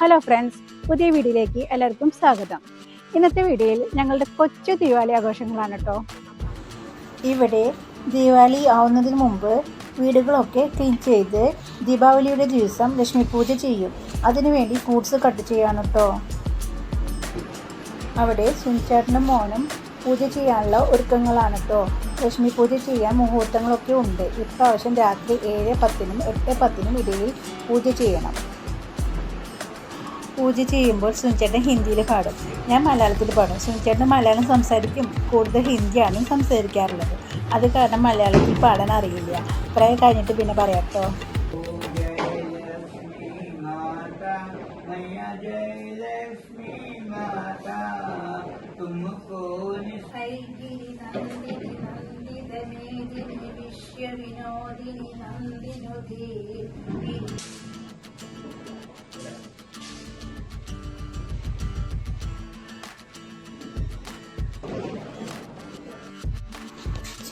Hello friends പുതിയ വീഡിയോയിലേക്ക് എല്ലാവർക്കും സ്വാഗതം. ഇന്നത്തെ വീഡിയോയിൽ ഞങ്ങളുടെ കൊച്ചു ദീപാവലി ആഘോഷങ്ങളാണ് കേട്ടോ. ഇവിടെ ദീപാവലി ആവുന്നതിന് മുമ്പ് വീടുകളൊക്കെ ക്ലീൻ ചെയ്ത് ദീപാവലിയുടെ ദിവസം ലക്ഷ്മി പൂജ ചെയ്യും. അതിനുവേണ്ടി ഫ്രൂട്ട്സ് കട്ട് ചെയ്യാണ് കേട്ടോ. അവിടെ സുനിച്ചേട്ടനും മോനും പൂജ ചെയ്യാനുള്ള ഒരുക്കങ്ങളാണ് കേട്ടോ. ലക്ഷ്മി പൂജ ചെയ്യാൻ മുഹൂർത്തങ്ങളൊക്കെ ഉണ്ട്. ഇപ്രാവശ്യം രാത്രി ഏഴ് പത്തിനും എട്ട് പത്തിനും ഇടയിൽ പൂജ ചെയ്യണം. പൂജ ചെയ്യുമ്പോൾ സുനിച്ചേട്ടൻ ഹിന്ദിയിൽ പാടും. ഞാൻ മലയാളത്തിൽ പാടും. സുനിച്ചേട്ടൻ മലയാളം സംസാരിക്കും. കൂടുതൽ ഹിന്ദിയാണ് സംസാരിക്കാറുള്ളത്. അത് കാരണം മലയാളത്തിൽ പാടാൻ അറിയില്ല. കുറേ കഴിഞ്ഞിട്ട് പിന്നെ പറയാട്ടോ കേട്ടോ വിനോദിനി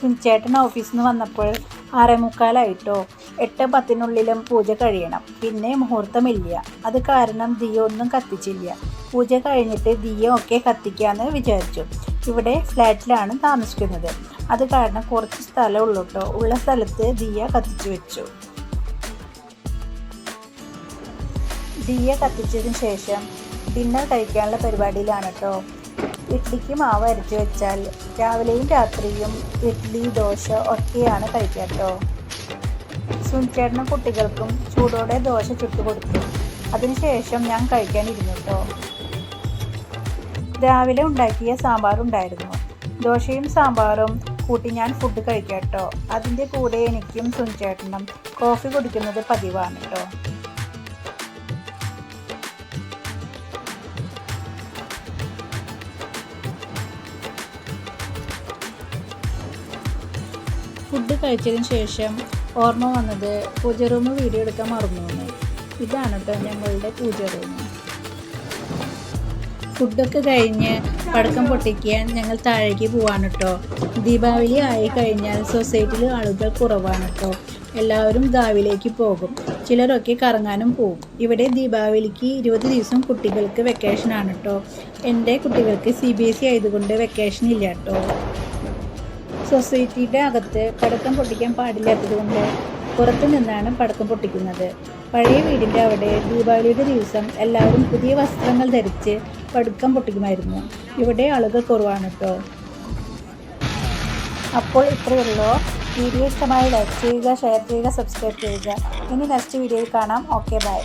സുനിച്ചേട്ടൻ ഓഫീസിൽ നിന്ന് വന്നപ്പോൾ ആറേ മുക്കാലായിട്ടോ എട്ട് പത്തിനുള്ളിലും പൂജ കഴിയണം. പിന്നെ മുഹൂർത്തമില്ല. അത് കാരണം ദിയ ഒന്നും കത്തിച്ചില്ല. പൂജ കഴിഞ്ഞിട്ട് ദിയ ഒക്കെ കത്തിക്കാന്ന് വിചാരിച്ചു. ഇവിടെ ഫ്ലാറ്റിലാണ് താമസിക്കുന്നത്. അത് കാരണം കുറച്ച് സ്ഥലം കേട്ടോ ഉള്ള സ്ഥലത്ത് ദിയ കത്തിച്ചു വെച്ചു. ദിയ കത്തിച്ചതിന് ശേഷം ഡിന്നർ കഴിക്കാനുള്ള പരിപാടിയിലാണ് കേട്ടോ ഇഡ്ഡലിക്ക് മാവ് അരച്ച് വെച്ചാൽ രാവിലെയും രാത്രിയും ഇഡ്ഡലി ദോശ ഒക്കെയാണ് കഴിക്കാട്ടോ കേട്ടോ. സുനിച്ചേട്ടനും കുട്ടികൾക്കും ചൂടോടെ ദോശ ചുട്ടു കൊടുത്തു. അതിനുശേഷം ഞാൻ കഴിക്കാനിരുന്നു കേട്ടോ. രാവിലെ ഉണ്ടാക്കിയ സാമ്പാർ ഉണ്ടായിരുന്നു. ദോശയും സാമ്പാറും കൂട്ടി ഞാൻ ഫുഡ് കഴിക്കാം കേട്ടോ. അതിന്റെ കൂടെ എനിക്കും സുനിച്ചേട്ടനും കോഫി കുടിക്കുന്നത് പതിവാണ് കേട്ടോ. ഫുഡ് കഴിച്ചതിന് ശേഷം ഓർമ്മ വന്നത് പൂജ റൂം വീഡിയോ എടുക്കാൻ മറന്നു എന്ന്. ഇതാണ് കേട്ടോ ഞങ്ങളുടെ പൂജ റൂം ഫുഡൊക്കെ കഴിഞ്ഞ് പടക്കം പൊട്ടിക്കാൻ ഞങ്ങൾ താഴേക്ക് പോവാണ് കേട്ടോ ദീപാവലി ആയി കഴിഞ്ഞാൽ സൊസൈറ്റിയിൽ ആളുകൾ കുറവാണ് കേട്ടോ എല്ലാവരും ദാവിലേക്ക് പോകും. ചിലരൊക്കെ കറങ്ങാനും പോകും ഇവിടെ ദീപാവലിക്ക് ഇരുപത് ദിവസം കുട്ടികൾക്ക് വെക്കേഷനാണ് കേട്ടോ എന്റെ കുട്ടികൾക്ക് സി ബി എസ് ഇ ആയതുകൊണ്ട് വെക്കേഷൻ ഇല്ല കേട്ടോ സൊസൈറ്റിയുടെ അകത്ത് പടക്കം പൊട്ടിക്കാൻ പാടില്ലാത്തതുകൊണ്ട് പുറത്തു നിന്നാണ് പടക്കം പൊട്ടിക്കുന്നത്. പഴയ വീടിന്റെ അവിടെ ദീപാവലിയുടെ ദിവസം എല്ലാവരും പുതിയ വസ്ത്രങ്ങൾ ധരിച്ച് പടക്കം പൊട്ടിക്കുമായിരുന്നു. ഇവിടെ ആളുകൾ കുറവാണ് കേട്ടോ. അപ്പോൾ ഇത്രയേ ഉള്ളൂ. വീഡിയോ ഇഷ്ടമായി ലൈക്ക് ചെയ്യുക ഷെയർ ചെയ്യുക സബ്സ്ക്രൈബ് ചെയ്യുക. ഇനി നെക്സ്റ്റ് വീഡിയോയിൽ കാണാം. Okay bye